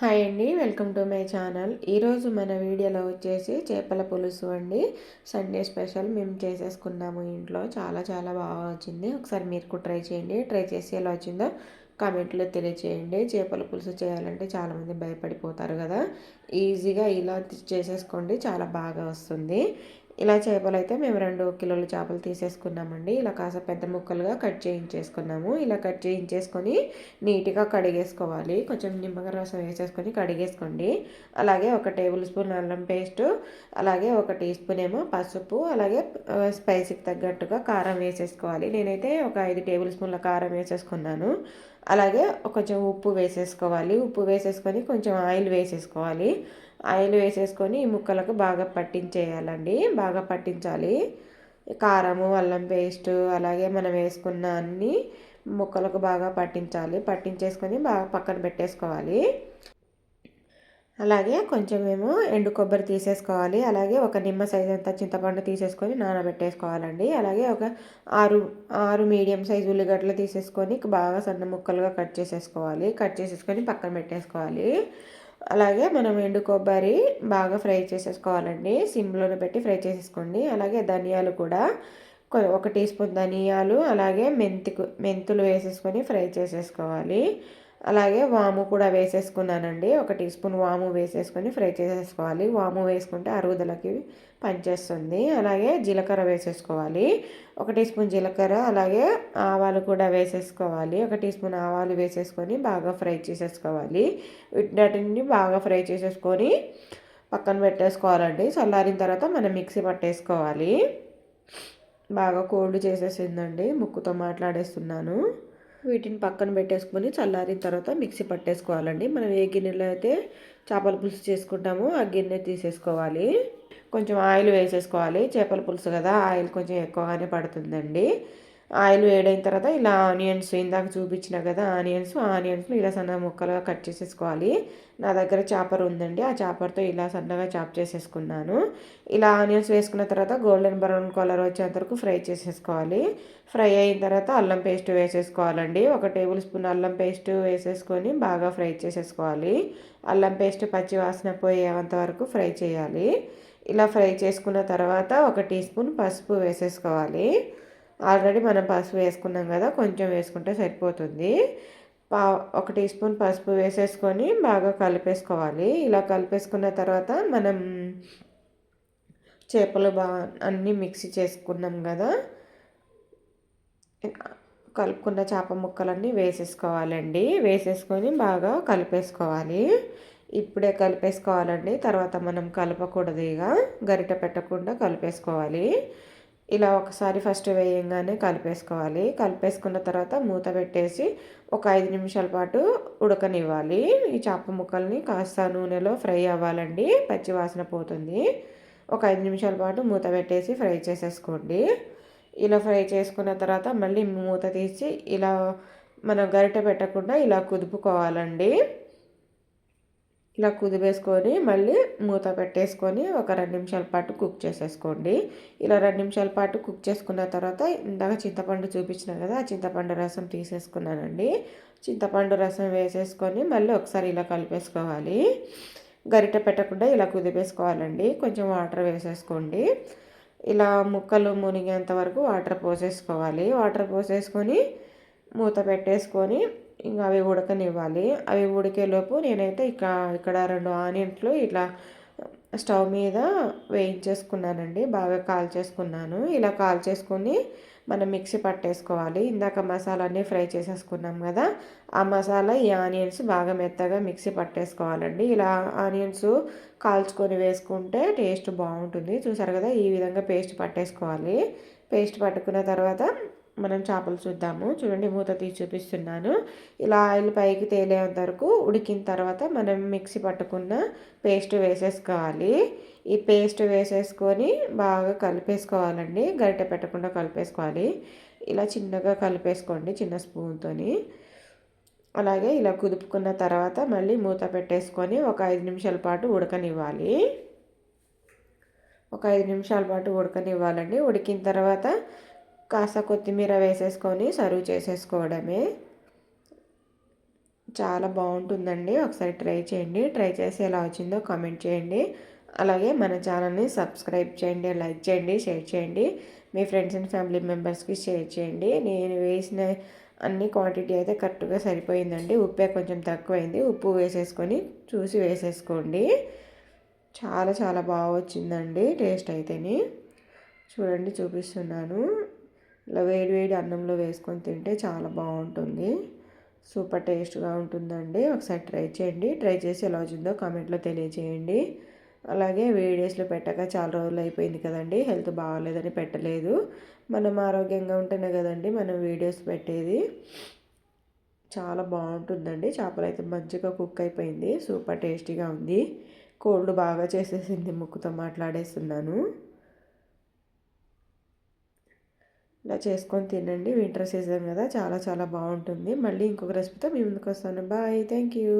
Hi అండి welcome to my channel. ఈరోజు మన వీడియోలో వచ్చేసి చేపల పులుసు అండి. సండే స్పెషల్ మేము చేసేసుకున్నాము ఇంట్లో. చాలా చాలా బాగా వచ్చింది. ఒకసారి మీరు కూడా ట్రై చేయండి. ట్రై చేసి ఎలా వచ్చిందో కామెంట్లో తెలియచేయండి. చేపల పులుసు చేయాలంటే చాలామంది భయపడిపోతారు కదా. ఈజీగా ఇలా చేసేసుకోండి చాలా బాగా వస్తుంది. ఇలా చేపలు అయితే మేము రెండు కిలోల చేపలు తీసేసుకున్నామండి. ఇలా కాస్త పెద్ద ముక్కలుగా కట్ చేయించేసుకున్నాము. ఇలా కట్ చేయించేసుకొని నీట్గా కడిగేసుకోవాలి. కొంచెం నిమ్మకాయ రసం వేసేసుకొని కడిగేసుకోండి. అలాగే ఒక టేబుల్ స్పూన్ అల్లం పేస్ట్ అలాగే ఒక టీ స్పూన్ ఏమో పసుపు అలాగే స్పైసీకి తగ్గట్టుగా కారం వేసేసుకోవాలి. నేనైతే ఒక ఐదు టేబుల్ స్పూన్ల కారం వేసేసుకున్నాను. అలాగే కొంచెం ఉప్పు వేసేసుకోవాలి. ఉప్పు వేసేసుకొని కొంచెం ఆయిల్ వేసేసుకోవాలి. ఆయిల్ వేసేసుకొని ఈ ముక్కలకు బాగా పట్టించేయాలండి. బాగా పట్టించాలి. కారము అల్లం పేస్ట్ అలాగే మనం వేసుకున్న అన్ని ముక్కలకు బాగా పట్టించాలి. పట్టించేసుకొని బాగా పక్కన పెట్టేసుకోవాలి. అలాగే కొంచెం మేము ఎండు కొబ్బరి తీసేసుకోవాలి. అలాగే ఒక నిమ్మ సైజ్ అంత చింతపండు తీసేసుకొని నానబెట్టేసుకోవాలండి. అలాగే ఒక ఆరు ఆరు మీడియం సైజు ఉల్లిగడ్డలు తీసేసుకొని బాగా సన్న ముక్కలుగా కట్ చేసేసుకోవాలి. కట్ చేసేసుకొని పక్కన పెట్టేసుకోవాలి. అలాగే మనం ఎండు కొబ్బరి బాగా ఫ్రై చేసేసుకోవాలండి. సిమ్లోనే పెట్టి ఫ్రై చేసేసుకోండి. అలాగే ధనియాలు కూడా ఒక టీ స్పూన్ ధనియాలు అలాగే మెంతికు మెంతులు వేసేసుకొని ఫ్రై చేసేసుకోవాలి. అలాగే వాము కూడా వేసేసుకున్నానండి. ఒక టీ స్పూన్ వాము వేసేసుకొని ఫ్రై చేసేసుకోవాలి. వాము వేసుకుంటే అరుగుదలకి పనిచేస్తుంది. అలాగే జీలకర్ర వేసేసుకోవాలి. ఒక టీ స్పూన్ జీలకర్ర అలాగే ఆవాలు కూడా వేసేసుకోవాలి. ఒక టీ స్పూన్ ఆవాలు వేసేసుకొని బాగా ఫ్రై చేసేసుకోవాలి. వీటిని బాగా ఫ్రై చేసేసుకొని పక్కన పెట్టేసుకోవాలండి. చల్లారిన తర్వాత మనం మిక్సీ పట్టేసుకోవాలి. బాగా కోల్డ్ చేసేసిందండి. ముక్కుతో మాట్లాడేస్తున్నాను. వీటిని పక్కన పెట్టేసుకొని చల్లారిన తర్వాత మిక్సీ పట్టేసుకోవాలండి. మనం ఏ గిన్నెలో అయితే చేపల పులుసు చేసుకుంటామో ఆ గిన్నె తీసేసుకోవాలి. కొంచెం ఆయిల్ వేసేసుకోవాలి. చేపల పులుసు కదా ఆయిల్ కొంచెం ఎక్కువగానే పడుతుందండి. ఆయిల్ వేడైన తర్వాత ఇలా ఆనియన్స్ ఇందాక చూపించిన కదా ఆనియన్స్ ఆనియన్స్ని ఇలా సన్న ముక్కలుగా కట్ చేసేసుకోవాలి. నా దగ్గర చాపర్ ఉందండి ఆ చాపర్తో ఇలా సన్నగా చాప్ చేసేసుకున్నాను. ఇలా ఆనియన్స్ వేసుకున్న తర్వాత గోల్డెన్ బ్రౌన్ కలర్ వచ్చేంత వరకు ఫ్రై చేసేసుకోవాలి. ఫ్రై అయిన తర్వాత అల్లం పేస్ట్ వేసేసుకోవాలండి. ఒక టేబుల్ స్పూన్ అల్లం పేస్ట్ వేసేసుకొని బాగా ఫ్రై చేసేసుకోవాలి. అల్లం పేస్ట్ పచ్చి వాసన పోయేంత వరకు ఫ్రై చేయాలి. ఇలా ఫ్రై చేసుకున్న తర్వాత ఒక టీ స్పూన్ పసుపు వేసేసుకోవాలి. ఆల్రెడీ మనం పసుపు వేసుకున్నాం కదా కొంచెం వేసుకుంటే సరిపోతుంది. పా ఒక టీ స్పూన్ పసుపు వేసేసుకొని బాగా కలిపేసుకోవాలి. ఇలా కలిపేసుకున్న తర్వాత మనం చేపలు బాగా అన్నీ మిక్సీ చేసుకున్నాం కదా కలుపుకున్న చేప ముక్కలన్నీ వేసేసుకోవాలండి. వేసేసుకొని బాగా కలిపేసుకోవాలి. ఇప్పుడే కలిపేసుకోవాలండి. తర్వాత మనం కలపకూడదు ఇక. గరిట పెట్టకుండా కలిపేసుకోవాలి. ఇలా ఒకసారి ఫస్ట్ వేయంగానే కలిపేసుకోవాలి. కలిపేసుకున్న తర్వాత మూత పెట్టేసి ఒక ఐదు నిమిషాల పాటు ఉడకనివ్వాలి. ఈ చేప ముక్కల్ని కాస్త నూనెలో ఫ్రై అవ్వాలండి. పచ్చి వాసన పోతుంది. ఒక ఐదు నిమిషాల పాటు మూత పెట్టేసి ఫ్రై చేసేసుకోండి. ఇలా ఫ్రై చేసుకున్న తర్వాత మళ్ళీ మూత తీసి ఇలా మనం గరిటె పెట్టకుండా ఇలా కుదుపుకోవాలండి. ఇలా కుదివేసుకొని మళ్ళీ మూత పెట్టేసుకొని ఒక రెండు నిమిషాల పాటు కుక్ చేసేసుకోండి. ఇలా రెండు నిమిషాల పాటు కుక్ చేసుకున్న తర్వాత ఇందాక చింతపండు చూపించిన కదా ఆ చింతపండు రసం తీసేసుకున్నానండి. చింతపండు రసం వేసేసుకొని మళ్ళీ ఒకసారి ఇలా కలిపేసుకోవాలి. గరిట పెట్టకుండా ఇలా కుదిపేసుకోవాలండి. కొంచెం వాటర్ వేసేసుకోండి. ఇలా ముక్కలు మునిగేంత వరకు వాటర్ పోసేసుకోవాలి. వాటర్ పోసేసుకొని మూత పెట్టేసుకొని ఇంకా అవి ఉడకనివ్వాలి. అవి ఉడికేలోపు నేనైతే ఇక ఇక్కడ రెండు ఆనియన్స్లు ఇట్లా స్టవ్ మీద వేయించేసుకున్నానండి. బాగా కాల్ చేసుకున్నాను ఇలా కాల్ చేసుకొని మనం మిక్సీ పట్టేసుకోవాలి. ఇందాక మసాలాన్ని ఫ్రై చేసేసుకున్నాం కదా ఆ మసాలా ఈ ఆనియన్స్ బాగా మెత్తగా మిక్సీ పట్టేసుకోవాలండి. ఇలా ఆనియన్స్ కాల్చుకొని వేసుకుంటే టేస్ట్ బాగుంటుంది. చూసారు కదా ఈ విధంగా పేస్ట్ పట్టేసుకోవాలి. పేస్ట్ పట్టుకున్న తర్వాత మనం చేపలు చూద్దాము. చూడండి మూత తీసి చూపిస్తున్నాను. ఇలా ఆయిల్ పైకి తేలేంత వరకు ఉడికిన తర్వాత మనం మిక్సీ పట్టుకున్న పేస్ట్ వేసేసుకోవాలి. ఈ పేస్ట్ వేసేసుకొని బాగా కలిపేసుకోవాలండి. గరిటె పెట్టకుండా కలిపేసుకోవాలి. ఇలా చిన్నగా కలిపేసుకోండి చిన్న స్పూన్తోని. అలాగే ఇలా కుదుపుకున్న తర్వాత మళ్ళీ మూత పెట్టేసుకొని ఒక ఐదు నిమిషాల పాటు ఉడకనివ్వాలి. ఒక ఐదు నిమిషాల పాటు ఉడకనివ్వాలండి. ఉడికిన తర్వాత కాస్త కొత్తిమీర వేసేసుకొని సర్వ్ చేసేసుకోవడమే. చాలా బాగుంటుందండి. ఒకసారి ట్రై చేయండి. ట్రై చేసి ఎలా వచ్చిందో కామెంట్ చేయండి. అలాగే మన ఛానల్ని సబ్స్క్రైబ్ చేయండి లైక్ చేయండి షేర్ చేయండి. మీ ఫ్రెండ్స్ అండ్ ఫ్యామిలీ మెంబర్స్కి షేర్ చేయండి. నేను వేసిన అన్ని క్వాంటిటీ అయితే కరెక్ట్గా సరిపోయిందండి. ఉప్పే కొంచెం తక్కువైంది. ఉప్పు వేసేసుకొని చూసి వేసేసుకోండి. చాలా చాలా బాగా వచ్చిందండి టేస్ట్ అయితేని. చూడండి చూపిస్తున్నాను. ఇలా వేడి వేడి అన్నంలో వేసుకొని తింటే చాలా బాగుంటుంది. సూపర్ టేస్ట్గా ఉంటుందండి. ఒకసారి ట్రై చేయండి. ట్రై చేసి ఎలా వచ్చిందో కామెంట్లో తెలియజేయండి అలాగే వీడియోస్లో పెట్టక చాలా రోజులు అయిపోయింది కదండి. హెల్త్ బాగాలేదని పెట్టలేదు. మనం ఆరోగ్యంగా ఉంటేనే కదండి మనం వీడియోస్ పెట్టేది. చాలా బాగుంటుందండి. చేపలు అయితే మంచిగా కుక్ అయిపోయింది. సూపర్ టేస్టీగా ఉంది. కోల్డ్ బాగా చేసేసింది ముక్కుతో మాట్లాడేస్తున్నాను. ఇలా చేసుకొని తినండి. వింటర్ సీజన్ కదా చాలా చాలా బాగుంటుంది. మళ్ళీ ఇంకొక రెసిపీతో మీ ముందుకు వస్తాను. బాయ్. Thank you.